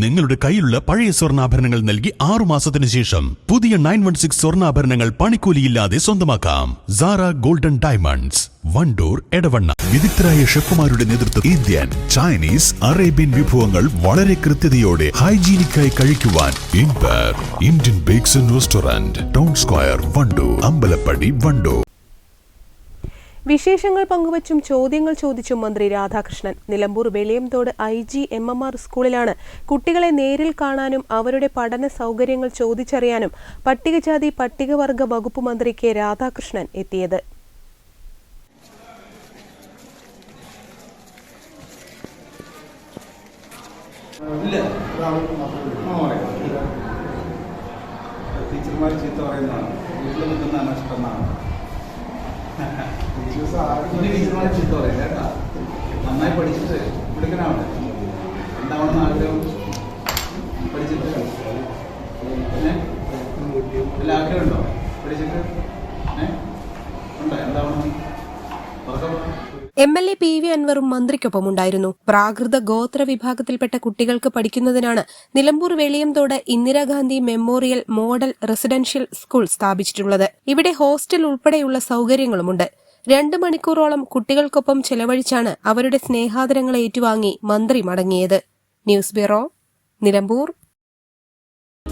നിങ്ങളുടെ കയ്യിലുള്ള പഴയ സ്വർണാഭരണങ്ങൾ നൽകി ആറു മാസത്തിന് ശേഷം പുതിയ നയൻ വൺ സിക്സ് സ്വർണാഭരണങ്ങൾ പണിക്കൂലിയില്ലാതെ സ്വന്തമാക്കാം. Zara golden diamonds Vandoor Edavanna. വിദഗ്ധരായ ഷെഫുമാരുടെ നേതൃത്വം ഇന്ത്യൻ ചൈനീസ് അറേബ്യൻ വിഭവങ്ങൾ വളരെ കൃത്യതയോടെ ഹൈജീനിക്കായി കഴിക്കുവാൻ empire Indian bakes restaurant town square Vandoor Ambalappadi Vandoor വിശേഷങ്ങൾ പങ്കുവച്ചും ചോദ്യങ്ങൾ ചോദിച്ചും മന്ത്രി Radhakrishnan. Nilambur Veliyamthode I G M M R സ്കൂളിലാണ് കുട്ടികളെ നേരിൽ കാണാനും അവരുടെ പഠന സൗകര്യങ്ങൾ ചോദിച്ചറിയാനും പട്ടികജാതി പട്ടികവർഗ വകുപ്പ് മന്ത്രി കെ രാധാകൃഷ്ണൻ എത്തിയത്. ടീച്ചർമാർ ചീത്ത പറയുന്നതാണ്. വീട്ടിൽ നിൽക്കുന്നതാണ് ഇഷ്ടം എന്നാണ്. ചീത്ത കേട്ടാ നന്നായി പഠിച്ചിട്ട് മിടുക്കനാവട്ടെ എന്താവണം ആഗ്രഹം പഠിച്ചിട്ട് ഏ വല്ല ആഗ്രഹമുണ്ടോ പഠിച്ചിട്ട് ഏ ഉണ്ടോ എന്താവണം M L A P V അൻവറും മന്ത്രിക്കൊപ്പമുണ്ടായിരുന്നു. പ്രാകൃത ഗോത്ര വിഭാഗത്തിൽപ്പെട്ട കുട്ടികൾക്ക് പഠിക്കുന്നതിനാണ് Nilambur Veliyamthode Indira Gandhi memorial model residential school സ്ഥാപിച്ചിട്ടുള്ളത്. ഇവിടെ ഹോസ്റ്റൽ ഉൾപ്പെടെയുള്ള സൗകര്യങ്ങളുമുണ്ട്. രണ്ട് മണിക്കൂറോളം കുട്ടികൾക്കൊപ്പം ചെലവഴിച്ചാണ് അവരുടെ സ്നേഹാദരങ്ങൾ ഏറ്റുവാങ്ങി മന്ത്രി മടങ്ങിയത്. News bureau Nilambur.